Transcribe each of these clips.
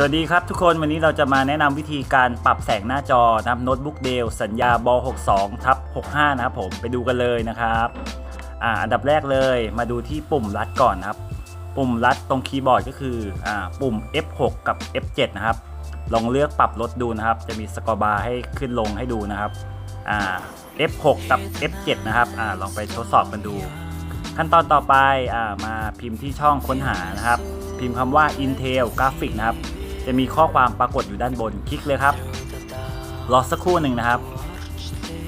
สวัสดีครับทุกคนวันนี้เราจะมาแนะนำวิธีการปรับแสงหน้าจอนะครับโน้ตบุ๊กเดลสัญญาบ62ทับ65 นะครับผมไปดูกันเลยนะครับอ่าอันดับแรกเลยมาดูที่ปุ่มลัดก่อนนะครับ ปุ่มลัดตรงคีย์บอร์ดก็คืออ่าปุ่ม F6 กับ F7 นะครับ ลองเลือกปรับลดดูนะครับ จะมีสกอร์บาร์ให้ขึ้นลงให้ดูนะครับอ่า F6 กับ F7 นะครับอ่าลองไปทดสอบกันดู ขั้นตอนต่อไปอ่ามาพิมพ์ที่ช่องค้นหานะครับ พิมพ์คำว่า Intel graphics นะครับ จะมีข้อความปรากฏอยู่ด้านบนคลิกเลยครับ รอสักครู่หนึ่งนะครับ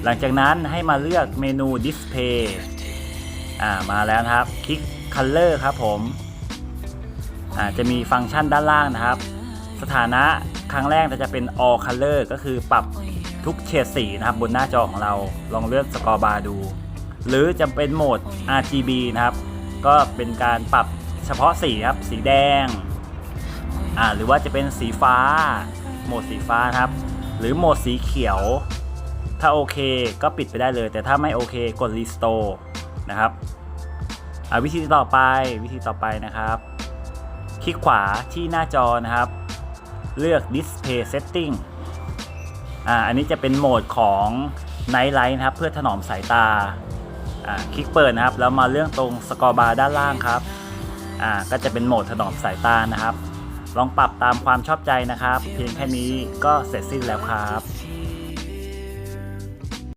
หลังจากนั้นให้มาเลือกเมนู Display อ่ามาแล้วนะครับ คลิก Color ครับผมอ่าจะมีฟังก์ชันด้านล่างนะครับ สถานะครั้งแรกจะเป็น All Color ก็คือปรับทุกเฉดสีนะครับบนหน้าจอของเราลองเลือกสกอร์บาร์ดู หรือจะเป็นโหมด RGB นะครับ ก็เป็นการปรับเฉพาะสีครับ สีแดง อ่าหรือว่าจะเป็นสีฟ้า โหมดสีฟ้าครับ หรือโหมดสีเขียว ถ้าโอเคก็ปิดไปได้เลย แต่ถ้าไม่โอเคกด restore นะครับอ่าวิธีต่อไปวิธีต่อไปนะครับ คลิกขวาที่หน้าจอนะครับ เลือก display setting อ่าอันนี้จะเป็นโหมดของ night light นะครับ เพื่อถนอมสายตาอ่าคลิกเปิดนะครับ แล้วมาเรื่องตรงสกอร์บาร์ด้านล่างครับอ่าก็จะเป็นโหมดถนอมสายตานะครับ ลองปรับตามความชอบใจนะครับ เพียงแค่นี้ก็เสร็จสิ้นแล้วครับ